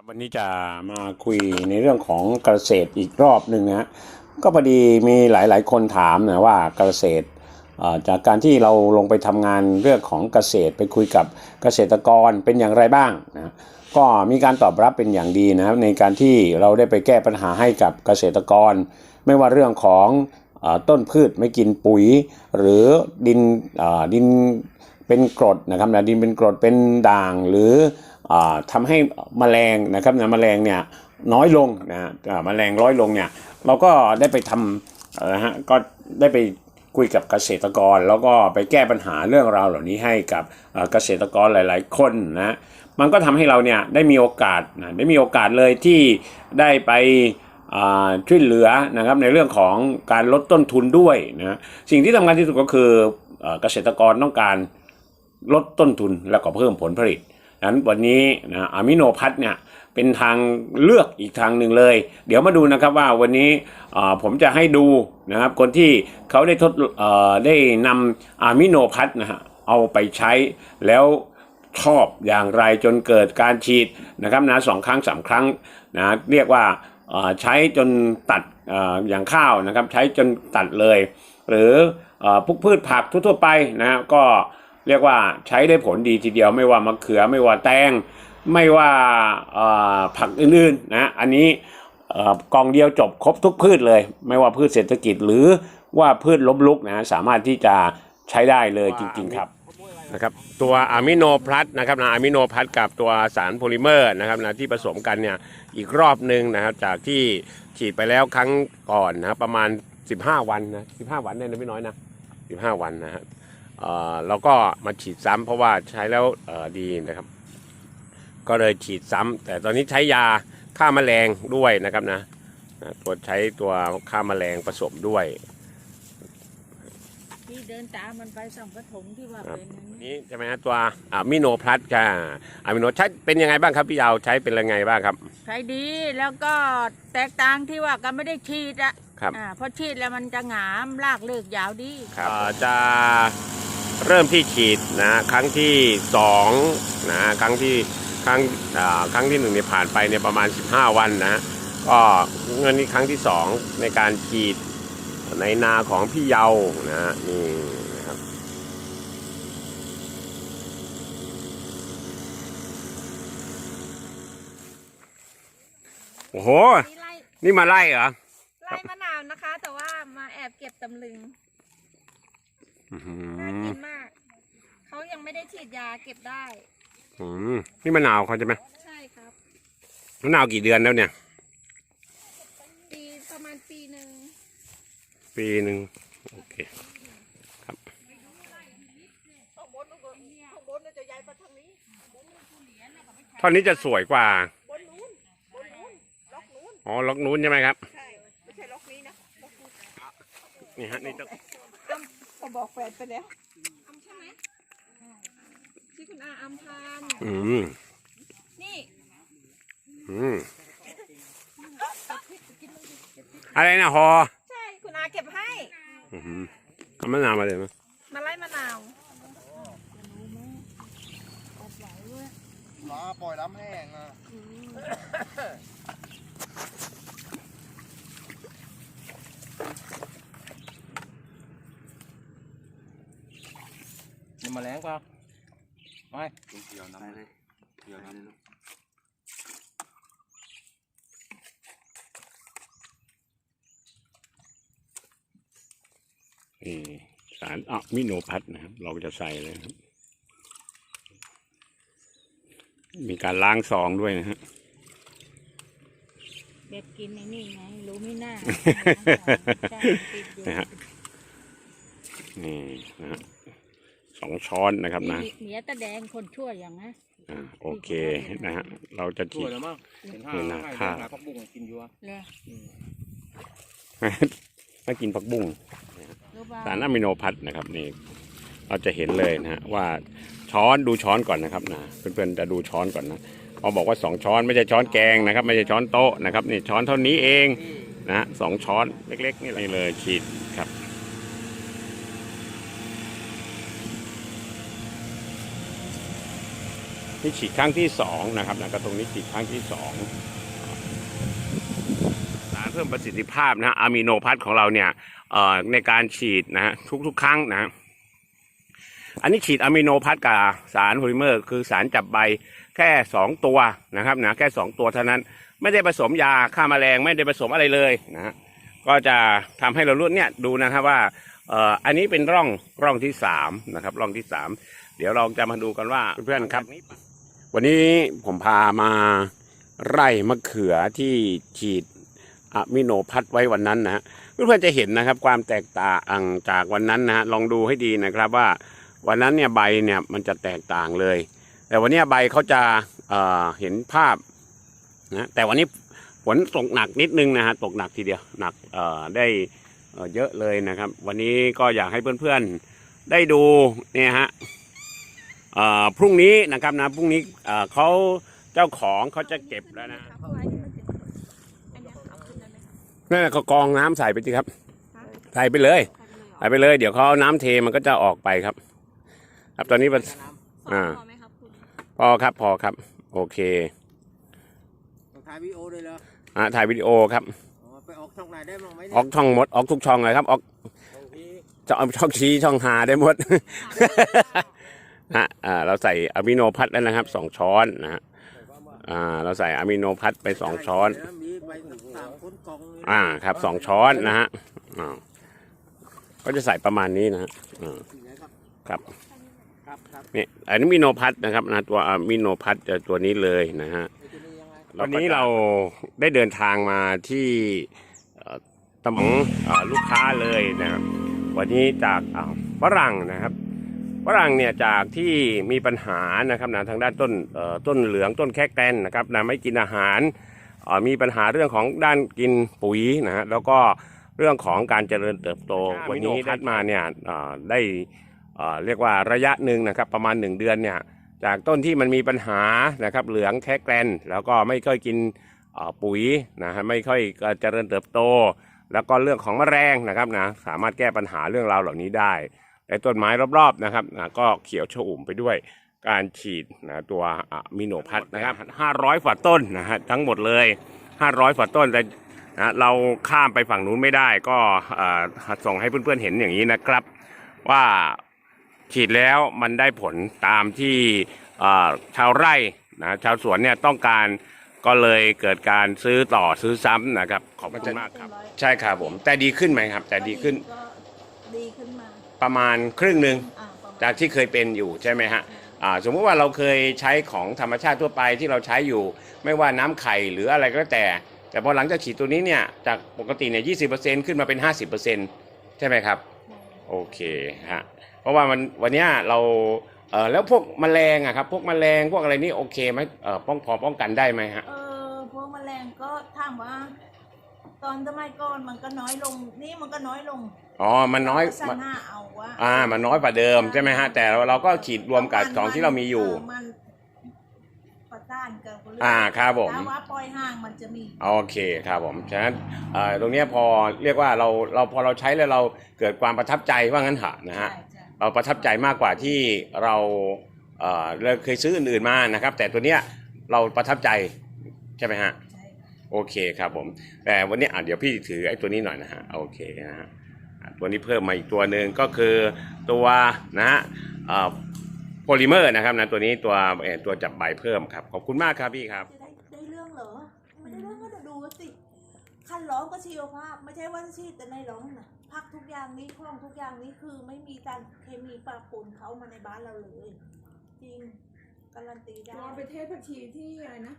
ครับวันนี้จะมาคุยในเรื่องของเกษตรอีกรอบหนึ่งนะก็พอดีมีหลาย ๆ คนถามนะว่าเกษตรจากการที่เราลงไปทำงานเรื่องของเกษตรไปคุยกับเกษตรกรเป็นอย่างไรบ้างนะก็มีการตอบรับเป็นอย่างดีนะครับในการที่เราได้ไปแก้ปัญหาให้กับเกษตรกร ไม่ว่าเรื่องของอต้นพืชไม่กินปุ๋ย หรือดินดินเป็นกรดนะครับนะดินเป็นกรดเป็นด่างหรือ อ่าทำให้แมลงนะครับนะแมลงเนี่ยน้อยลงนะฮะแมลงน้อยลงเนี่ยเราก็ได้ไปทำเอ่อฮะก็ได้ไปคุยกับเกษตรกร แล้วก็ไปแก้ปัญหาเรื่องราวเหล่านี้ให้กับเกษตรกรหลาย ๆ คนนะมันก็ทำให้เราเนี่ยได้มีโอกาสนะได้มีโอกาสเลยที่ได้ไปช่วยเหลือนะครับในเรื่องของการลดต้นทุนด้วยนะสิ่งที่สำคัญที่สุดก็คือเกษตรกรต้องการลดต้นทุนแล้วก็เพิ่มผลผลิต นั้นวันนี้นะอะมิโนพัทเนี่ยเป็นทางเลือกอีกทางหนึ่งเลย เดี๋ยวมาดูนะครับว่าวันนี้ผมจะให้ดูนะครับคนที่เขาได้ทดได้นำอะมิโนพัทนะฮะเอาไปใช้แล้วชอบอย่างไรจนเกิดการฉีดนะครับนะสองครั้งสามครั้งนะเรียกว่าใช้จนตัดออย่างข้าวนะครับใช้จนตัดเลย หรือเอ่อพวกพืชผักทั่วๆไปนะก็ เรียกว่าใช้ได้ผลดีทีเดียวไม่ว่ามะเขือไม่ว่าแตงไม่ว่าเอ่อผักอื่นๆนะอันนี้กองเดียวจบครบทุกพืชเลย ไม่ว่าพืชเศรษฐกิจหรือว่าพืชล้มลุกนะสามารถที่จะใช้ได้เลยจริง ๆ ครับนะครับตัวอะมิโนพลัสนะครับนะอะมิโนพลัสกับตัวสารโพลิเมอร์นะครับนะที่ผสมกันเนี่ยอีกรอบหนึ่งนะครับจากที่ฉีดไปแล้วครั้งก่อนนะครับประมาณ 15 วันนะ15 วันเนี่ยนะพี่น้อยนะ15 วันนะฮะ เอ่อเราก็มาฉีดซ้ำเพราะว่าใช้แล้วเอ่อดีนะครับ ก็เลยฉีดซ้ำแต่ตอนนี้ใช้ยาฆ่าแมลงด้วยนะครับนะนะตัวใช้ตัวฆ่าแมลงผสมด้วยที่เดินตามมันไปส่องกระถมที่ว่าครับเป็นอันนี้นี่ใช่ไหมฮะตัวอะมิโนพลัสค่ะอะมิโนใช้เป็นยังไงบ้างครับพี่ยาวใช้เป็นยังไงบ้างครับ ใช้ดีแล้วก็แตกต่างที่ว่าก็ไม่ได้ฉีดอะครับอ่าเพราะฉีดแล้วมันจะหงามลากเลิกยาวดีครับจะ เริ่มที่ฉีดนะครั้งที่สองนะครั้งที่ครั้งอ่าครั้งที่หนึ่งเนี่ยผ่านไปเนี่ยประมาณ 15 วันนะก็เงินนี้ครั้งที่สองในการฉีดในนาของพี่เยานะนี่นะครับโอ้โหนี่ไล่นี่มาไล่เหรอ ไล่มะนาวนะคะ แต่ว่ามาแอบเก็บตำลึง อื้อหืน่าอกินมาก เขายังไม่ได้ฉีดยาเก็บได้ อืมนี่มะนาวเขาใช่ไหมใช่ครับ มะนาวกี่เดือนแล้วเนี่ย ปีประมาณปีหนึ่งปีหนึ่งโอเคครับข้างบนข้างบนจะใหญ่กว่าทางนี้ท่อนนี้จะสวยกว่าบนนู้นบนนู้นล็อกนู้นอ๋อ ล็อกนู้นใช่ไหมครับ ใช่ ไม่ใช่ล็อกนี้นะล็อกนู้นนี่ฮะ นี่จะ ก็บอกแฟนไปแล้วอำใช่ไหมที่คุณอาอำพานอืมนี่อืมอะไรนะฮอใช่คุณอาเก็บให้อืมเอามะนาวมาเลยมั้ยมาไล่มะนาวปลาปล่อยน้ำแห้งอะ มาแรงเปล่าไม่เกี่ยวน้ำเลยเกี่ยวน้ำเลยลูกนี่สารอะมิโนพัทนะครับ เราจะใส่เลยครับ มีการล้างซองด้วยนะฮะเด็กกินในนี่ไงรู้ไม่น่าใช่ติดอยู่นะฮะนี่นะฮะ สองช้อนนะครับนะมีเหนียตะแดงคนชั่วอย่างนะอ่าโอเคนะฮะเราจะสฉีวดยแล้วมั้งเห็นท่าเห็นหน้าให้ท่าหาพักบุ้งกินอยู่อะเลยถ้ากินผักบุ้งรู้ป่าสารอะมิโนพัทนะครับนี่เราจะเห็นเลยนะฮะว่าช้อนดูช้อนก่อนนะครับนะเพื่อนๆจะดูช้อนก่อนนะเขาบอกว่าสองช้อนไม่ใช่ช้อนแกงนะครับ ไม่ใช่ช้อนโต๊ะนะครับนี่ช้อนเท่านี้เองนะฮะสองช้อนเล็กๆนี่เลยเลยฉีดครับ นี่ฉีดครั้งที่สองนะครับนะกระทงนี้ฉีดครั้งที่สองสารเพิ่มประสิทธิภาพนะอะมิโนพัทของเราเนี่ยเอ่อในการฉีดนะทุกๆ ครั้งนะอันนี้ฉีดอะมิโนพัทกับสารโพลิเมอร์ คือสารจับใบแค่สองตัวนะครับนะแค่สองตัวเท่านั้น ไม่ได้ผสมยาฆ่าแมลงไม่ได้ผสมอะไรเลยนะก็จะทำให้เรารู้เนี่ยดูนะครับว่าเอ่ออันนี้เป็นร่องร่องที่สามนะครับร่องที่สามเดี๋ยวเราจะมาดูกันว่าเพื่อนๆครับ วันนี้ผมพามาไร่มะเขือที่ฉีดอะมิโนพัดไว้วันนั้นนะฮะเพื่อนๆจะเห็นนะครับความแตกต่างจากวันนั้นนะฮะลองดูให้ดีนะครับว่าวันนั้นเนี่ยใบเนี่ยมันจะแตกต่างเลย แต่วันนี้ใบเขาจะเเห็นภาพนะแต่วันนี้ฝนตกหนักนิดนึงนะฮะตกหนักทีเดียวหนักได้เยอะเลยนะครับ วันนี้ก็อยากให้เพื่อนๆได้ดูเนี่ยฮะ พรุ่งนี้นะครับนะพรุ่งนี้เอ่อเขาเจ้าของเขาจะเก็บแล้วนะเอาไว้ที่มันเป็นอันเนี้ยเอาขึ้นได้ไหมคะนั่นแหละเขากรองน้ำใส่ไปสิครับฮะใส่ไปเลยใส่ไปเลยเหรอใส่ไปเลยเดี๋ยวเขาเอาน้ำเทมันก็จะออกไปครับ ครับตอนนี้มันสองอ่าพอไหมครับคุณพอครับพอครับ โอเคต้องถ่ายวิดีโอด้วยเหรออะถ่ายวิดีโอครับอ๋อไปออกช่องไหนได้บ้างไหมออกช่องหมดออกทุกช่องเลยครับออกโอเคจะเอาช่องชี้ช่องหาได้หมด ฮะอ่าเราใส่อะมิโนพัทแล้วนะครับสองช้อนนะฮะอ่าเราใส่อะมิโนพัทไปสองช้อน มีไปสามคนกองเลยอ่าครับสองช้อนนะฮะอ่าก็จะใส่ประมาณนี้นะฮะอ่าที่ไหนครับครับครับครับนี่อันนี้มิโนพัทนะครับนะตัวอะมิโนพัทตัวนี้เลยนะฮะ ไอ้ตัวนี้ยังไงวันนี้เราได้เดินทางมาที่เอ่อตำบลเอ่อลูกค้าเลยนะครับ วันนี้จากอ่าฝรั่งนะครับ ฝรั่งเนี่ยจากที่มีปัญหานะครับนะทางด้านต้นเอ่อต้นเหลืองต้นแคกแตนนะครับนะไม่กินอาหารเอ่อมีปัญหาเรื่องของด้านกินปุ๋ยนะฮะแล้วก็เรื่องของการเจริญเติบโตวันนี้ทัดมาเนี่ยเอ่อได้เอ่อเรียกว่าระยะหนึ่งนะครับ ประมาณ 1 เดือนเนี่ยจากต้นที่มันมีปัญหานะครับเหลืองแค่แกลนแล้วก็ไม่ค่อยกินเอ่อปุ๋ยนะฮะไม่ค่อยเจริญเติบโต แล้วก็เรื่องของแมลงนะครับนะสามารถแก้ปัญหาเรื่องราวเหล่านี้ได้ ในต้นไม้รอบๆนะครับนะก็เขียวชอุ่มไปด้วยการฉีดนะตัวอะมิโนพัทนะครับ500ฝ่าต้นนะฮะทั้งหมดเลย 500ฝ่าต้นแต่นะเราข้ามไปฝั่งนู้นไม่ได้ก็เอ่อส่งให้เพื่อนๆเห็นอย่างนี้นะครับ ว่าฉีดแล้วมันได้ผลตามที่เอ่อชาวไร่นะชาวสวนเนี่ยต้องการก็เลยเกิดการซื้อต่อซื้อซ้ำนะครับ ขอบคุณมากครับ ใช่ครับผม แต่ดีขึ้นไหมครับ แต่ดีขึ้นก็ดีขึ้นมา ประมาณครึ่งหนึ่งอ่าประมาณจากที่เคยเป็นอยู่ใช่ไหมฮะอ่าสมมติว่าเราเคยใช้ของธรรมชาติทั่วไปที่เราใช้อยู่ ไม่ว่าน้ำไข่หรืออะไรก็แล้วแต่ แต่พอหลังจากฉีดตัวนี้เนี่ยจากปกติเนี่ยยีขึ้นมาเป็น 50%ใช่ไหมครับ โอเคฮะเพราะว่ามันวันเนี้ยเราเออแล้วพวกแมลงอะครับพวกแมลงพวกอะไรนี่โอเคไหมเออป้องพอป้องกันได้ไหมฮะ เออพวกแมลงก็ถามว่า ตอนสมัยก่อนมันก็น้อยลง นี่มันก็น้อยลง อ๋อมันน้อยก็สัญหาเอาว่าอ่า มันน้อยกว่าเดิมใช่ไหมฮะ แต่เราเราก็ฉีดรวมกับของที่เรามีอยู่เมันประต้านกันคนละอ่าครับผมถ้าว่าปล่อยห่างมันจะมีโอเคครับผมฉะนั้นเอ่อตรงเนี้ยพอเรียกว่าเราเราพอเราใช้แล้วเราเกิดความประทับใจว่างั้นเถอะนะฮะ ใช่ใช่เราประทับใจมากกว่าที่เราเอ่อเราเคยซื้ออื่นๆมานะครับ แต่ตัวเนี้ยเราประทับใจใช่ไหมฮะ ใช่ โอเคครับผมแต่วันนี้อะเดี๋ยวพี่ถือไอ้ตัวนี้หน่อยนะฮะ โอเคนะฮะอะ ตัวนี้เพิ่มมาอีกตัวหนึ่งก็คือตัวนะฮะโพลิเมอร์นะครับนะตัวนี้ตัวเอ่อตัวจับใบเพิ่มครับ ขอบคุณมากครับพี่ครับจะได้ได้เรื่องเหรอไม่ได้เรื่องก็จะดูสิขั้นร้องก็ชีวภาพ ไม่ใช่ว่าชีดแต่ในร้องนะพักทุกอย่างนี้คล่องทุกอย่างนี้คือไม่มีการเคมีปะปนเขามาในบ้านเราเลย จริงการันตีได้ ลองไปเทศผักชีที่อะไรนะ